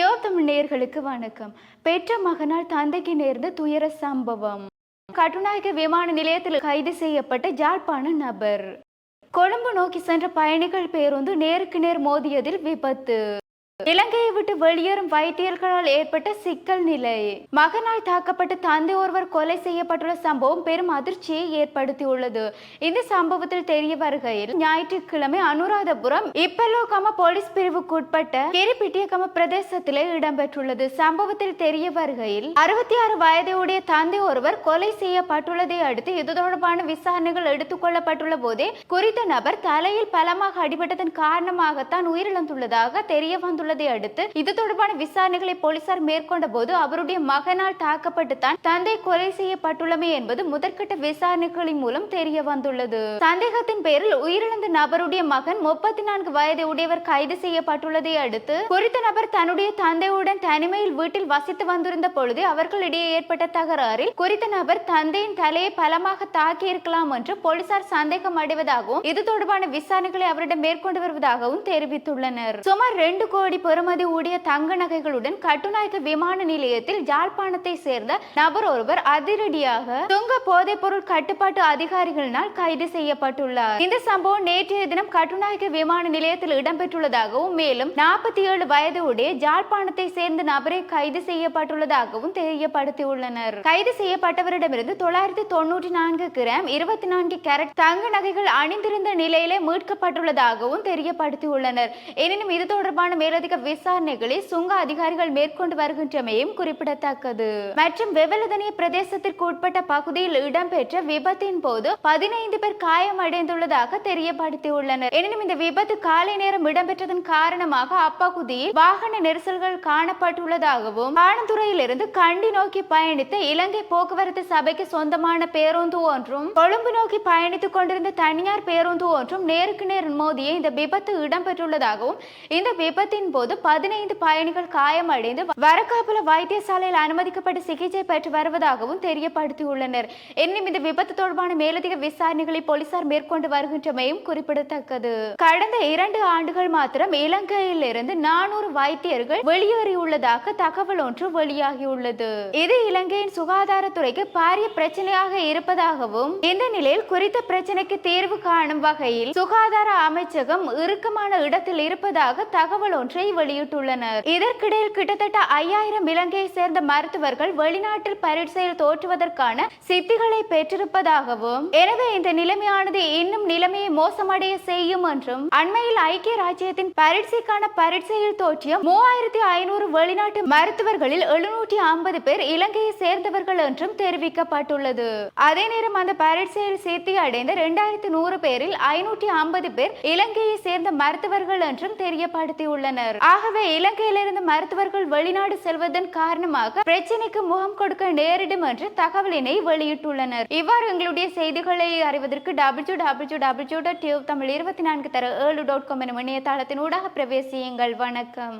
யோத்தம் நேர்களுக்கு வணக்கம். பெற்ற மகனால் தந்தைக்கு நேர்ந்த துயர சம்பவம். கட்டுநாயக்க விமான நிலையத்தில் கைது செய்யப்பட்ட ஜாழ்ப்பாண நபர். கொழும்பு நோக்கி சென்ற பயணிகள் பேருந்து நேருக்கு நேர் மோதியதில் விபத்து. இலங்கையை விட்டு வெளியேறும் வைத்தியர்களால் ஏற்பட்ட சிக்கல் நிலை. மகனால் தாக்கப்பட்ட தந்தை ஒருவர் கொலை செய்யப்பட்டுள்ள சம்பவம் பெரும் அதிர்ச்சியை ஏற்படுத்தியுள்ளது. இந்த சம்பவத்தில் தெரிய வருகையில் ஞாயிற்றுக்கிழமை அனுராதபுரம் இப்பலோகம போலீஸ் பிரிவுக்குட்பட்ட கிரிபிட்டியகம பிரதேசத்திலே இடம்பெற்றுள்ளது. சம்பவத்தில் தெரிய வருகையில் அறுபத்தி ஆறு வயதையுடைய தந்தை ஒருவர் கொலை செய்யப்பட்டுள்ளதை அடுத்து இது தொடர்பான விசாரணைகள் எடுத்துக் கொள்ளப்பட்டுள்ள போதே குறித்த நபர் தலையில் பலமாக அடிபட்டதன் காரணமாகத்தான் உயிரிழந்துள்ளதாக தெரிய வந்துள்ளது. அடுத்து இது தொடர்பான விசாரணைகளை போலீசார் மேற்கொண்ட போது அவருடைய மகனால் தாக்கப்பட்டு தான் தந்தை கொலை செய்யப்பட்டுள்ளமை என்பது முதற்கட்ட விசாரணைகளின் மூலம் தெரிய வந்துள்ளது. சந்தேகத்தின் பேரில் உயிரிழந்த நபருடைய மகன் முப்பத்தி நான்கு வயது உடையவர் கைது செய்யப்பட்டுள்ளதை அடுத்து குறித்த நபர் தன்னுடைய தந்தையுடன் தனிமையில் வீட்டில் வசித்து வந்திருந்த பொழுது அவர்களிடையே ஏற்பட்ட தகராறில் குறித்த நபர் தந்தையின் தலையை பலமாக தாக்கியிருக்கலாம் என்று போலீசார் சந்தேகம் அடைவதாகவும் இது தொடர்பான விசாரணைகளை அவரிடம் மேற்கொண்டு வருவதாகவும் தெரிவித்துள்ளனர். சுமார் ரெண்டு கோடி கோடி பெறுமதி ஊடிய தங்க நகைகளுடன் கட்டுநாயக்க விமான நிலையத்தில் ஜாழ்ப்பாணத்தை சேர்ந்த நபர் ஒருவர் அதிரடியாக சுங்க போதைப் பொருள் கட்டுப்பாட்டு அதிகாரிகளினால் கைது செய்யப்பட்டுள்ளார். இந்த சம்பவம் நேற்றைய தினம் கட்டுநாயக்க விமான நிலையத்தில் இடம்பெற்றுள்ளதாகவும் மேலும் நாற்பத்தி ஏழு வயது உடைய ஜாழ்ப்பாணத்தை சேர்ந்த நபரை கைது செய்யப்பட்டுள்ளதாகவும் தெரியப்படுத்தியுள்ளனர். கைது செய்யப்பட்டவரிடமிருந்து தொள்ளாயிரத்தி தொன்னூற்றி நான்கு கிராம் இருபத்தி நான்கு கேரட் தங்க நகைகள் அணிந்திருந்த நிலையிலே மீட்கப்பட்டுள்ளதாகவும் தெரியப்படுத்தியுள்ளனர். எனினும் இது தொடர்பான மேலதிக விசாரணைகளை சுங்க அதிகாரிகள் மேற்கொண்டு வருகின்றமையும் குறிப்பிடத்தக்கது. மற்றும் வெவலதனிய பிரதேசத்திற்கு உட்பட்ட பகுதியில் இடம்பெற்ற விபத்தின் போது பதினைந்து பேர் காயமடைந்துள்ளதாக தெரியப்படுத்தியுள்ளனர். எனினும் இந்த விபத்து காலை நேரம் இடம்பெற்றதன் காரணமாக அப்பகுதியில் வாகன நெரிசல்கள் காணப்பட்டுள்ளதாகவும் ஆனந்துறையிலிருந்து கண்டி நோக்கி பயணித்த இலங்கை போக்குவரத்து சபைக்கு சொந்தமான பேருந்து ஒன்றும் கொழும்பு நோக்கி பயணித்துக் கொண்டிருந்த தனியார் பேருந்து ஒன்றும் நேருக்கு நேர் மோதிய இந்த விபத்து இடம்பெற்றுள்ளதாகவும் இந்த விபத்தின் போது பதினைந்து பயணிகள் காயமடைந்து வரக்காப்புல வைத்தியசாலையில் அனுமதிக்கப்பட்டு சிகிச்சை பெற்று வருவதாகவும் தெரியப்படுத்தியுள்ளனர். இன்னும் இந்த விபத்து தொடர்பான மேலதிக விசாரணைகளை போலீசார் மேற்கொண்டு வருகின்றமையும் குறிப்பிடத்தக்கது. கடந்த இரண்டு ஆண்டுகள் மாத்திரம் இலங்கையிலிருந்து நானூறு வைத்தியர்கள் வெளியேறியுள்ளதாக தகவல் ஒன்று வெளியாகியுள்ளது. இது இலங்கையின் சுகாதாரத்துறைக்கு பாரிய பிரச்சனையாக இருப்பதாகவும் இந்த நிலையில் குறித்த பிரச்சனைக்கு தீர்வு காணும் வகையில் சுகாதார அமைச்சகம் இறுக்கமான இடத்தில் இருப்பதாக தகவல் ஒன்றை வெளியிட்டுள்ளனர். இதற்கிடையில் கிட்டத்தட்ட ஐயாயிரம் இலங்கையை சேர்ந்த மருத்துவர்கள் வெளிநாட்டில் பரீட்சையில் தோற்றுவதற்கான சித்திகளை பெற்றிருப்பதாகவும் எனவே இந்த நிலைமையானது இன்னும் நிலைமையை மோசமடைய செய்யும் என்றும் அண்மையில் ஐக்கிய ராஜ்யத்தின் பரீட்சைக்கான பரீட்சையில் தோற்றிய மூவாயிரத்தி ஐநூறு வெளிநாட்டு மருத்துவர்களில் எழுநூற்றி ஐம்பது பேர் இலங்கையை சேர்ந்தவர்கள் என்றும் தெரிவிக்கப்பட்டுள்ளது. அதே நேரம் அந்த பரீட்சையில் சித்தி அடைந்த இரண்டாயிரத்தி நூறு பேரில் ஐநூற்றி ஐம்பது பேர் இலங்கையை சேர்ந்த மருத்துவர்கள் என்றும் தெரியப்படுத்தியுள்ளனர். ஆகவே இலங்கையிலிருந்து மருத்துவர்கள் வெளிநாடு செல்வதன் காரணமாக பிரச்சனைக்கு முகம் கொடுக்க நேரிடும் என்று தகவலினை வெளியிட்டுள்ளனர். இவ்வாறு எங்களுடைய செய்திகளை அறிவதற்கு W W W dot Tamil இருபத்தி நான்கு தர ஏழு டாட் காம் எனும் இணையதளத்தின் ஊடாக பிரவேசியுங்கள். வணக்கம்.